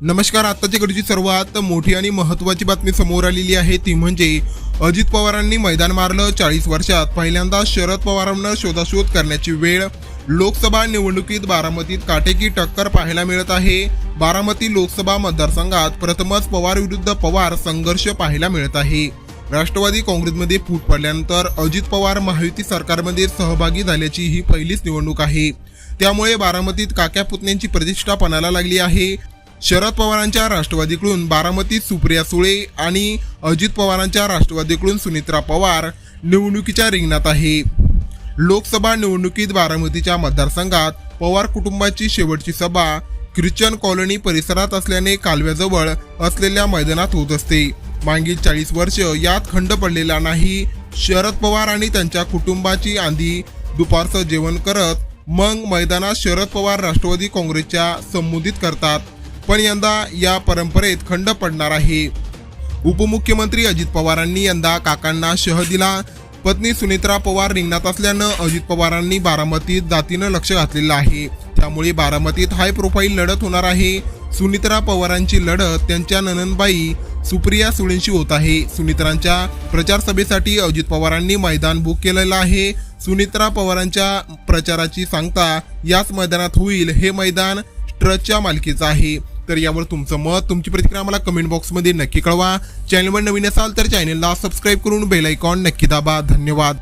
नमस्कार आत्ताची कडची सर्वात मोठी आणि महत्त्वाची बातमी समोर आलेली आहे. ती म्हणजे अजित पवारांनी मैदान मारलं. चाळीस वर्षात पहिल्यांदा शरद पवारांना शोधाशोध करण्याची वेळ. लोकसभा निवडणुकीत बारामतीत काटेकी टक्कर पाहायला मिळत आहे. बारामती लोकसभा मतदारसंघात प्रथमच पवार विरुद्ध पवार संघर्ष पाहायला मिळत आहे. राष्ट्रवादी काँग्रेसमध्ये फूट पडल्यानंतर अजित पवार महायुती सरकारमध्ये सहभागी झाल्याची ही पहिलीच निवडणूक आहे. त्यामुळे बारामतीत काक्या पुतण्यांची प्रतिष्ठा पणाला लागली आहे. शरद पवारांच्या राष्ट्रवादीकडून बारामतीत सुप्रिया सुळे आणि अजित पवारांच्या राष्ट्रवादीकडून सुनित्रा पवार निवडणुकीच्या रिंगणात आहे. लोकसभा निवडणुकीत बारामतीच्या मतदारसंघात पवार कुटुंबाची शेवटची सभा ख्रिश्चन कॉलनी परिसरात असल्याने कालव्याजवळ असलेल्या मैदानात होत असते. मागील चाळीस वर्ष यात खंड पडलेला नाही. शरद पवार आणि त्यांच्या कुटुंबाची आंधी दुपारचं जेवण करत मग मैदानात शरद पवार राष्ट्रवादी काँग्रेसच्या संबोधित करतात. पण यंदा या परंपरेत खंड पडणार आहे. उपमुख्यमंत्री अजित पवारांनी यंदा काकांना शह दिला पत्नी सुनित्रा पवार रिंगणात असल्यानं अजित पवारांनी बारामतीत जातीनं लक्ष घातलेलं आहे. त्यामुळे बारामतीत हाय प्रोफाईल लढत होणार आहे. सुनित्रा पवारांची लढत त्यांच्या ननंदबाई सुप्रिया सुळेंशी होत आहे. सुनित्रांच्या प्रचार सभेसाठी अजित पवारांनी मैदान बुक केलेलं आहे. सुनित्रा पवारांच्या प्रचाराची सांगता याच मैदानात होईल हे मैदान ट्रस्टच्या मालकीचं आहे. तर यावर तुमचं मत तुमची प्रतिक्रिया मला कमेंट बॉक्समध्ये नक्की कळवा. चॅनलवर नवीन असाल तर चॅनलला सबस्क्राईब करून बेल आयकॉन नक्की दाबा. धन्यवाद.